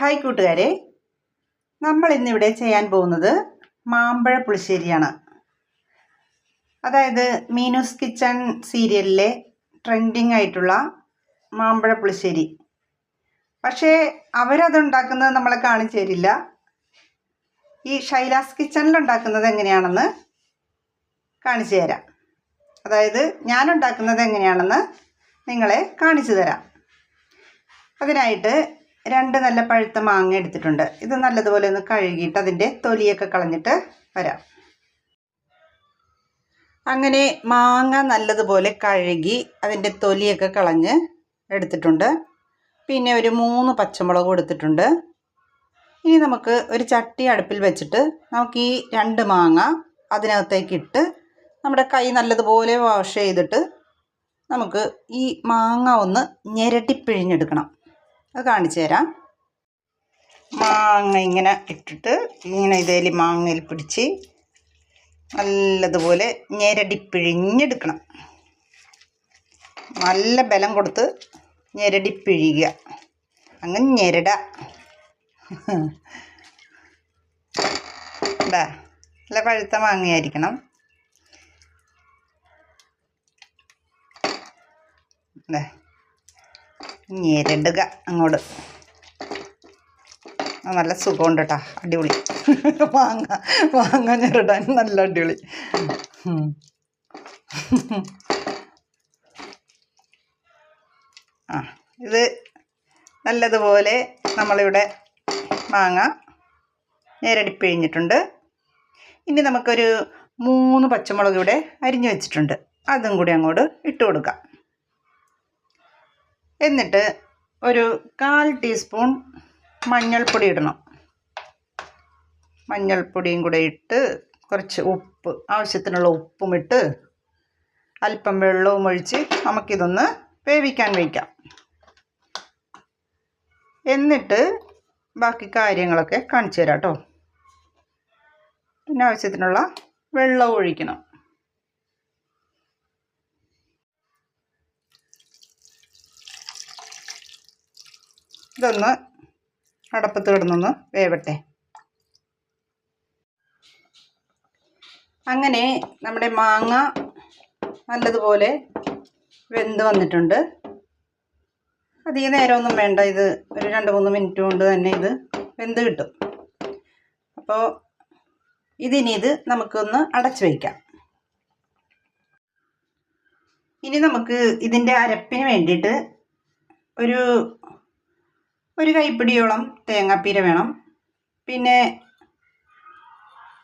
Hi കൂട്ടുകാരെ. നമ്മൾ ഇന്നിവിടെ ചെയ്യാൻ പോകുന്നത് മാമ്പഴ പുളിശ്ശേരിയാണ്. അതായത് മീനൂസ് കിച്ചൺ സീരിയലിലെ ട്രെൻഡിങ് ആയിട്ടുള്ള മാമ്പഴ പുളിശ്ശേരി. പക്ഷേ അവരതുണ്ടാക്കുന്നത് നമ്മളെ കാണിച്ചു തരില്ല. ഈ ഷൈലാസ് കിച്ചണിൽ ഉണ്ടാക്കുന്നത് എങ്ങനെയാണെന്ന് കാണിച്ചു തരാം. അതായത് ഞാൻ ഉണ്ടാക്കുന്നത് എങ്ങനെയാണെന്ന് നിങ്ങളെ കാണിച്ചു തരാം. അതിനായിട്ട് രണ്ട് നല്ല പഴുത്ത മാങ്ങ എടുത്തിട്ടുണ്ട്. ഇത് നല്ലതുപോലെ ഒന്ന് കഴുകിയിട്ട് അതിന്റെ തൊലിയൊക്കെ കളഞ്ഞിട്ട് വരാം. അങ്ങനെ മാങ്ങ നല്ലതുപോലെ കഴുകി അതിന്റെ തൊലിയൊക്കെ കളഞ്ഞ് എടുത്തിട്ടുണ്ട്. പിന്നെ ഒരു മൂന്ന് പച്ചമുളക് എടുത്തിട്ടുണ്ട് ഇനി നമുക്ക് ഒരു ചട്ടി അടുപ്പിൽ വെച്ചിട്ട് നമുക്ക് ഈ രണ്ട് മാങ്ങ അതിനകത്തേക്ക് ഇട്ട് നമ്മുടെ കൈ നല്ലതുപോലെ വാഷ് ചെയ്തിട്ട് നമുക്ക് ഈ മാങ്ങ ഒന്ന് ഞെരട്ടിപ്പിഴിഞ്ഞെടുക്കണം അത് കാണിച്ചു തരാം. മാങ്ങ ഇങ്ങനെ ഇട്ടിട്ട് ഇങ്ങനെ ഇതേൽ മാങ്ങയിൽ പിടിച്ച് നല്ലതുപോലെ ഞെരടിപ്പിഴിഞ്ഞെടുക്കണം നല്ല ബലം കൊടുത്ത് ഞെരടിപ്പിഴിയുക അങ്ങ് ഞെരട. ഇതാ നല്ല പഴുത്ത മാങ്ങയായിരിക്കണം. ഇതാ. ഞെരടുക അങ്ങോട്ട്. നല്ല സുഖമുണ്ട് കേട്ടോ അടിപൊളി. മാങ്ങ മാങ്ങ ഞെരടാൻ നല്ല അടിപൊളി. ആ ഇത് നല്ലതുപോലെ നമ്മളിവിടെ മാങ്ങ ഞെരടിപ്പിഴിഞ്ഞിട്ടുണ്ട് ഇനി നമുക്കൊരു മൂന്ന് പച്ചമുളക് ഇവിടെ അരിഞ്ഞു വെച്ചിട്ടുണ്ട്. അതും കൂടി അങ്ങോട്ട് ഇട്ട് കൊടുക്കാം. എന്നിട്ട് ഒരു കാൽ ടീസ്പൂൺ മഞ്ഞൾപ്പൊടി ഇടണം. മഞ്ഞൾപ്പൊടിയും കൂടെ ഇട്ട് കുറച്ച് ഉപ്പ് ആവശ്യത്തിനുള്ള ഉപ്പും ഇട്ട് അല്പം വെള്ളവും ഒഴിച്ച് നമുക്കിതൊന്ന് വേവിക്കാൻ വയ്ക്കാം എന്നിട്ട് ബാക്കി കാര്യങ്ങളൊക്കെ കാണിച്ചു തരാം കേട്ടോ. പിന്നെ ആവശ്യത്തിനുള്ള വെള്ളം ഒഴിക്കണം. ഇതൊന്ന് അടപ്പത്ത് കിടന്നൊന്ന് വേവട്ടെ. അങ്ങനെ നമ്മുടെ മാങ്ങ നല്ലതുപോലെ വെന്ത് വന്നിട്ടുണ്ട്. അധികം നേരമൊന്നും വേണ്ട. ഇത് ഒരു രണ്ട് മൂന്ന് മിനിറ്റ് കൊണ്ട് തന്നെ ഇത് വെന്ത് കിട്ടും. അപ്പോൾ ഇതിനി ഇത് നമുക്കൊന്ന് അടച്ചു വയ്ക്കാം ഇനി നമുക്ക് ഇതിന്റെ അരപ്പിന് വേണ്ടിയിട്ട് ഒരു ഒരു കൈപ്പിടിയോളം തേങ്ങാപ്പീര വേണം. പിന്നെ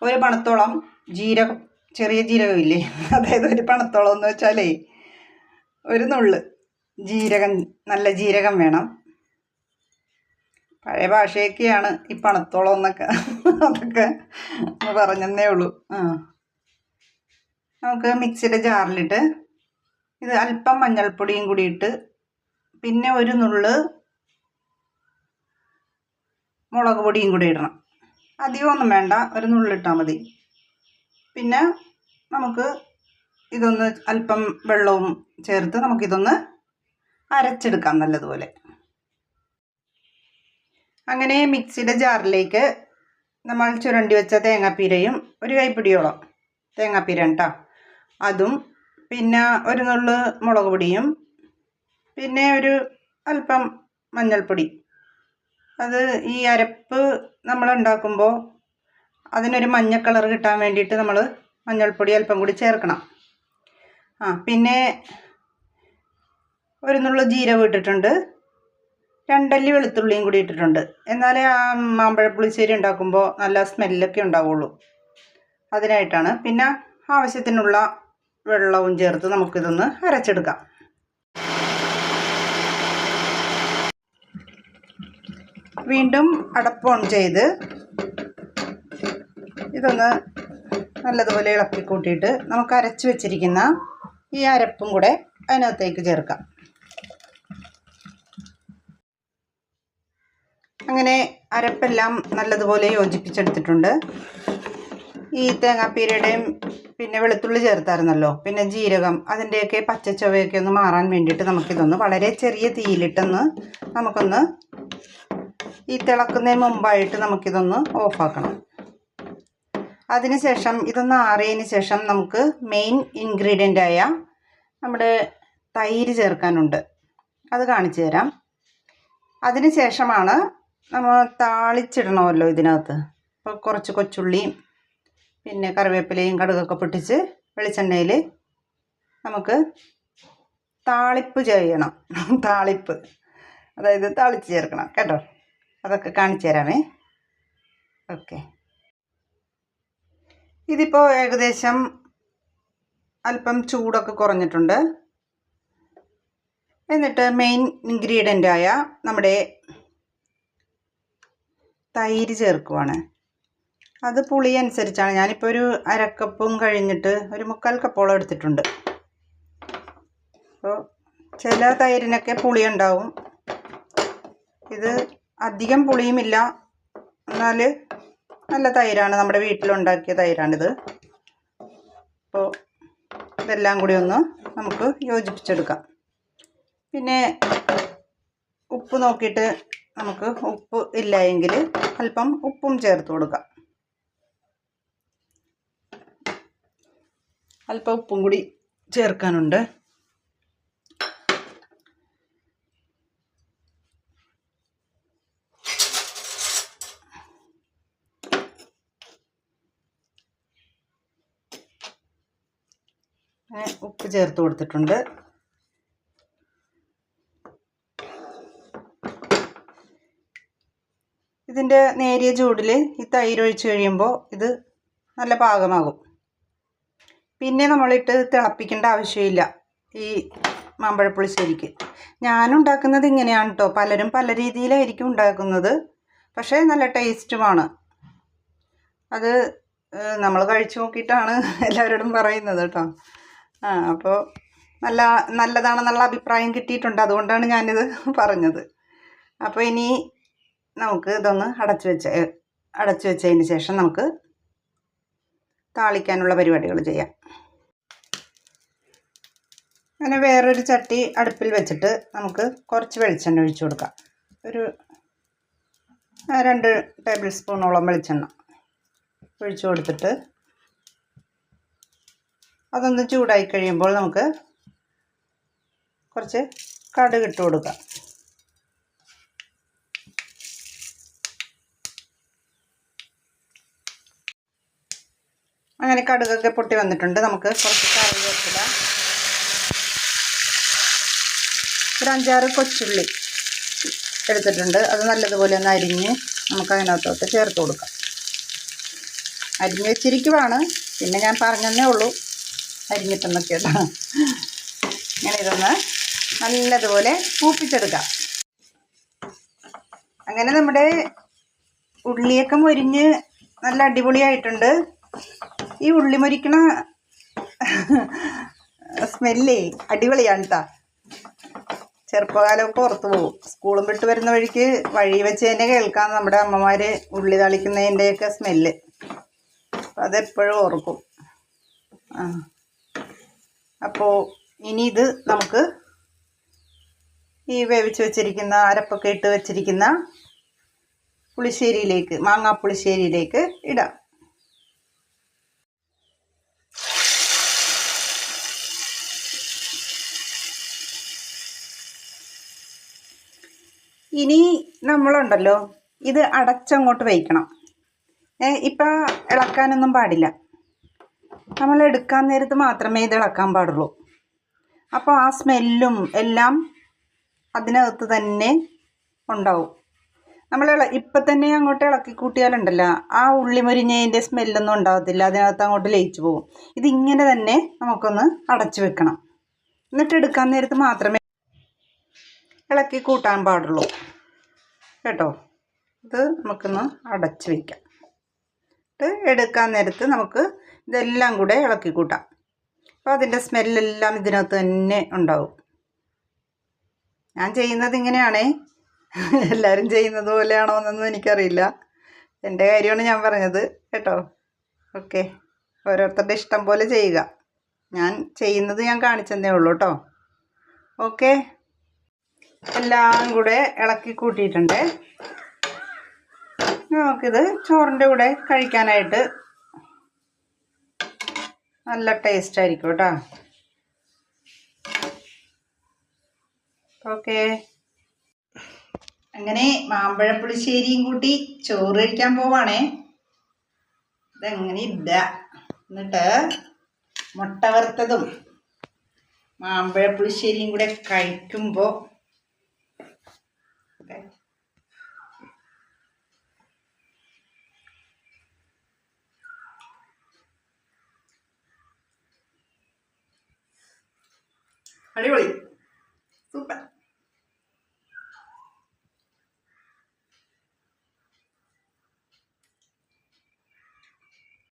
ഒരു പണത്തോളം ജീരകം ചെറിയ ജീരകമില്ലേ അതായത് ഒരു പണത്തോളം എന്ന് വെച്ചാലേ ഒരു നുള്ള് ജീരകം നല്ല ജീരകം വേണം. പഴയ ഭാഷയൊക്കെയാണ് ഈ പണത്തോളം എന്നൊക്കെ. അതൊക്കെ പറഞ്ഞെന്നേ ഉള്ളൂ. ആ. നമുക്ക് മിക്സിയുടെ ജാറിലിട്ട് ഇത് അല്പം മഞ്ഞൾപ്പൊടിയും കൂടി ഇട്ട് പിന്നെ ഒരു നുള്ള് മുളക് പൊടിയും കൂടി ഇടണം. അധികമൊന്നും വേണ്ട. ഒരു നുള്ളിട്ടാൽ മതി. പിന്നെ നമുക്ക് ഇതൊന്ന് അല്പം വെള്ളവും ചേർത്ത് നമുക്കിതൊന്ന് അരച്ചെടുക്കാം നല്ലതുപോലെ. അങ്ങനെ മിക്സിയുടെ ജാറിലേക്ക് നമ്മൾ ചുരണ്ടി വെച്ച തേങ്ങാപ്പീരയും ഒരു കൈപ്പിടിയോളം തേങ്ങാപ്പീര കേട്ടോ അതും പിന്നെ ഒരു നുള്ളു മുളക് പൊടിയും പിന്നെ ഒരു അല്പം മഞ്ഞൾപ്പൊടി അത് ഈ അരപ്പ് നമ്മൾ ഉണ്ടാക്കുമ്പോൾ അതിനൊരു മഞ്ഞ കളർ കിട്ടാൻ വേണ്ടിയിട്ട് നമ്മൾ മഞ്ഞൾപ്പൊടി അല്പം കൂടി ചേർക്കണം. ആ പിന്നെ ഒരു നുള്ള ജീരകം ഇട്ടിട്ടുണ്ട്. രണ്ടല്ലി വെളുത്തുള്ളിയും കൂടി ഇട്ടിട്ടുണ്ട്. എന്നാലേ ആ മാമ്പഴ പുളിശ്ശേരി ഉണ്ടാക്കുമ്പോൾ നല്ല സ്മെല്ലൊക്കെ ഉണ്ടാവുള്ളൂ. അതിനായിട്ടാണ്. പിന്നെ ആവശ്യത്തിനുള്ള വെള്ളവും ചേർത്ത് നമുക്കിതൊന്ന് അരച്ചെടുക്കാം. വീണ്ടും അടപ്പ് ഓൺ ചെയ്ത് ഇതൊന്ന് നല്ലതുപോലെ ഇളക്കി കൂട്ടിയിട്ട് നമുക്ക് അരച്ച് വെച്ചിരിക്കുന്ന ഈ അരപ്പും കൂടെ അതിനകത്തേക്ക് ചേർക്കാം. അങ്ങനെ അരപ്പെല്ലാം നല്ലതുപോലെ യോജിപ്പിച്ചെടുത്തിട്ടുണ്ട്. ഈ തേങ്ങാപ്പീരയുടെയും പിന്നെ വെളുത്തുള്ളി ചേർത്തായിരുന്നല്ലോ. പിന്നെ ജീരകം അതിന്റെയൊക്കെ പച്ചച്ചവയൊക്കെ ഒന്ന് മാറാൻ വേണ്ടിയിട്ട് നമുക്കിതൊന്ന് വളരെ ചെറിയ തീയിലിട്ടൊന്ന് നമുക്കൊന്ന് ഈ തിളക്കുന്നതിന് മുമ്പായിട്ട് നമുക്കിതൊന്ന് ഓഫാക്കണം. അതിനുശേഷം ഇതൊന്ന് ആറിയതിന് ശേഷം നമുക്ക് മെയിൻ ഇൻഗ്രീഡിയന്റ് ആയ നമ്മുടെ തൈര് ചേർക്കാനുണ്ട്. അത് കാണിച്ചു തരാം. അതിന് ശേഷമാണ് നമ്മൾ താളിച്ചിടണമല്ലോ ഇതിനകത്ത്. അപ്പോൾ കുറച്ച് കൊച്ചുള്ളിയും പിന്നെ കറിവേപ്പിലയും കടുകൊക്കെ പൊട്ടിച്ച് വെളിച്ചെണ്ണയിൽ നമുക്ക് താളിപ്പ് ചെയ്യണം. താളിപ്പ്. അതായത് താളിച്ച് ചേർക്കണം. കേട്ടോ? അതൊക്കെ കാണിച്ചു തരാമേ. ഓക്കെ. ഇതിപ്പോൾ ഏകദേശം അല്പം ചൂടൊക്കെ കുറഞ്ഞിട്ടുണ്ട്. എന്നിട്ട് മെയിൻ ഇൻഗ്രീഡിയന്റ് ആയ നമ്മുടെ തൈര് ചേർക്കുവാണ്. അത് പുളി അനുസരിച്ചാണ്. ഞാനിപ്പോൾ ഒരു അരക്കപ്പും കഴിഞ്ഞിട്ട് ഒരു മുക്കാൽ കപ്പോളം എടുത്തിട്ടുണ്ട്. അപ്പോൾ ചില തൈരിനൊക്കെ പുളി ഉണ്ടാവും. ഇത് അധികം പുളിയുമില്ല. എന്നാൽ നല്ല തൈരാണ്. നമ്മുടെ വീട്ടിലുണ്ടാക്കിയ തൈരാണിത്. അപ്പോൾ ഇതെല്ലാം കൂടി ഒന്ന് നമുക്ക് യോജിപ്പിച്ചെടുക്കാം. പിന്നെ ഉപ്പ് നോക്കിയിട്ട് നമുക്ക് ഉപ്പ് ഇല്ല എങ്കിൽ അല്പം ഉപ്പും ചേർത്ത് കൊടുക്കാം. അല്പം ഉപ്പും കൂടി ചേർക്കാനുണ്ട്. ഉപ്പ് ചേർത്ത് കൊടുത്തിട്ടുണ്ട്. ഇതിന്റെ നേരിയ ചൂടിൽ ഈ തൈര് ഒഴിച്ച് കഴിയുമ്പോൾ ഇത് നല്ല പാകമാകും. പിന്നെ നമ്മളിട്ട് തിളപ്പിക്കേണ്ട ആവശ്യമില്ല ഈ മാമ്പഴപ്പുളിശ്ശേരിക്ക് ഞാനുണ്ടാക്കുന്നത് ഇങ്ങനെയാണ് കേട്ടോ പലരും പല രീതിയിലായിരിക്കും ഉണ്ടാക്കുന്നത്. പക്ഷേ നല്ല ടേസ്റ്റുമാണ്. അത് നമ്മൾ കഴിച്ചു നോക്കിയിട്ടാണ് എല്ലാവരോടും പറയുന്നത് കേട്ടോ ആ അപ്പോൾ നല്ല നല്ലതാണെന്നുള്ള അഭിപ്രായം കിട്ടിയിട്ടുണ്ട്. അതുകൊണ്ടാണ് ഞാനിത് പറഞ്ഞത്. അപ്പോൾ ഇനി നമുക്ക് ഇതൊന്ന് അടച്ചു വെച്ച അടച്ചു വെച്ചതിന് ശേഷം നമുക്ക് താളിക്കാനുള്ള പരിപാടികൾ ചെയ്യാം. അങ്ങനെ വേറൊരു ചട്ടി അടുപ്പിൽ വെച്ചിട്ട് നമുക്ക് കുറച്ച് വെളിച്ചെണ്ണ ഒഴിച്ചു കൊടുക്കാം. ഒരു രണ്ട് ടേബിൾ സ്പൂണോളം വെളിച്ചെണ്ണ ഒഴിച്ചു കൊടുത്തിട്ട് അതൊന്ന് ചൂടായി കഴിയുമ്പോൾ നമുക്ക് കുറച്ച് കടുക് ഇട്ട് കൊടുക്കാം. അങ്ങനെ കടുകൊക്കെ പൊട്ടി വന്നിട്ടുണ്ട്. നമുക്ക് കുറച്ച് കറിവേപ്പില ഒരു അഞ്ചാറ് കൊച്ചുള്ളി എടുത്തിട്ടുണ്ട്. അത് നല്ലതുപോലെ ഒന്ന് അരിഞ്ഞ് നമുക്ക് അതിനകത്തോട്ട് ചേർത്ത് കൊടുക്കാം. അരിഞ്ഞ് വെച്ചിരിക്കുവാണ്. പിന്നെ ഞാൻ പറഞ്ഞതേ ഉള്ളൂ. അരിഞ്ഞിട്ടെന്നൊക്കെ കേട്ടോ ഇങ്ങനെ ഇതൊന്ന് നല്ലതുപോലെ പൂപ്പിച്ചെടുക്കാം അങ്ങനെ നമ്മുടെ ഉള്ളിയൊക്കെ മൊരിഞ്ഞ് നല്ല അടിപൊളിയായിട്ടുണ്ട്. ഈ ഉള്ളി മൊരിക്കണ സ്മെല്ലേ അടിപൊളിയാണ് കേട്ടോ ചെറുപ്പകാലമൊക്കെ പുറത്തു പോകും സ്കൂളും വിട്ട് വരുന്ന വഴിക്ക് വഴി വെച്ച് തന്നെ കേൾക്കാം നമ്മുടെ അമ്മമാർ ഉള്ളി തളിക്കുന്നതിന്റെയൊക്കെ സ്മെല്ല്. അതെപ്പോഴും ഓർക്കും. ആ. അപ്പോൾ ഇനി ഇത് നമുക്ക് ഈ വേവിച്ച് വെച്ചിരിക്കുന്ന അരപ്പൊക്കെ ഇട്ട് വെച്ചിരിക്കുന്ന പുളിശ്ശേരിയിലേക്ക് മാങ്ങാ പുളിശ്ശേരിയിലേക്ക് ഇടാം. ഇനി നമ്മളുണ്ടല്ലോ ഇത് അടച്ചങ്ങോട്ട് വയ്ക്കണം ഇപ്പം ഇളക്കാനൊന്നും പാടില്ല. നമ്മൾ എടുക്കാൻ നേരത്ത് മാത്രമേ ഇത് ഇളക്കാൻ പാടുള്ളൂ. അപ്പോൾ ആ സ്മെല്ലും എല്ലാം അതിനകത്ത് തന്നെ ഉണ്ടാവും. നമ്മൾ ഇപ്പം തന്നെ അങ്ങോട്ട് ഇളക്കി കൂട്ടിയാലുണ്ടല്ലോ ആ ഉള്ളി മുരിഞ്ഞതിന്റെ സ്മെല്ലൊന്നും ഉണ്ടാകത്തില്ല അതിനകത്ത് അങ്ങോട്ട് ലയിച്ചു പോകും. ഇതിങ്ങനെ തന്നെ നമുക്കൊന്ന് അടച്ചു വെക്കണം. എന്നിട്ട് എടുക്കാൻ നേരത്ത് മാത്രമേ ഇളക്കി കൂട്ടാൻ പാടുള്ളൂ. കേട്ടോ? ഇത് നമുക്കൊന്ന് അടച്ചു വയ്ക്കാം എടുക്കാൻ നേരത്ത് നമുക്ക് ഇതെല്ലാം കൂടെ ഇളക്കി കൂട്ടാം അപ്പോൾ അതിന്റെ സ്മെല്ലെല്ലാം ഇതിനകത്ത് തന്നെ ഉണ്ടാവും. ഞാൻ ചെയ്യുന്നത് ഇങ്ങനെയാണേ. എല്ലാവരും ചെയ്യുന്നത് പോലെയാണോ എന്നൊന്നും എനിക്കറിയില്ല. എന്റെ കാര്യമാണ് ഞാൻ പറഞ്ഞത് കേട്ടോ. ഓക്കെ. ഓരോരുത്തരുടെ ഇഷ്ടം പോലെ ചെയ്യുക. ഞാൻ ചെയ്യുന്നത് ഞാൻ കാണിച്ചെന്നേ ഉള്ളൂ കേട്ടോ. ഓക്കെ. എല്ലാം കൂടെ ഇളക്കി കൂട്ടിയിട്ടുണ്ട്. നമുക്കിത് ചോറിന്റെ കൂടെ കഴിക്കാനായിട്ട് നല്ല ടേസ്റ്റ് ആയിരിക്കും കേട്ടോ. ഓക്കെ അങ്ങനെ മാമ്പഴം പുളിശ്ശേരിയും കൂട്ടി ചോറ് കഴിക്കാൻ പോവാണേ. ഇതെങ്ങനെ ഇല്ല എന്നിട്ട് മുട്ട വറുത്തതും മാമ്പഴ പുളിശ്ശേരിയും കൂടെ കഴിക്കുമ്പോൾ അടിപൊളി.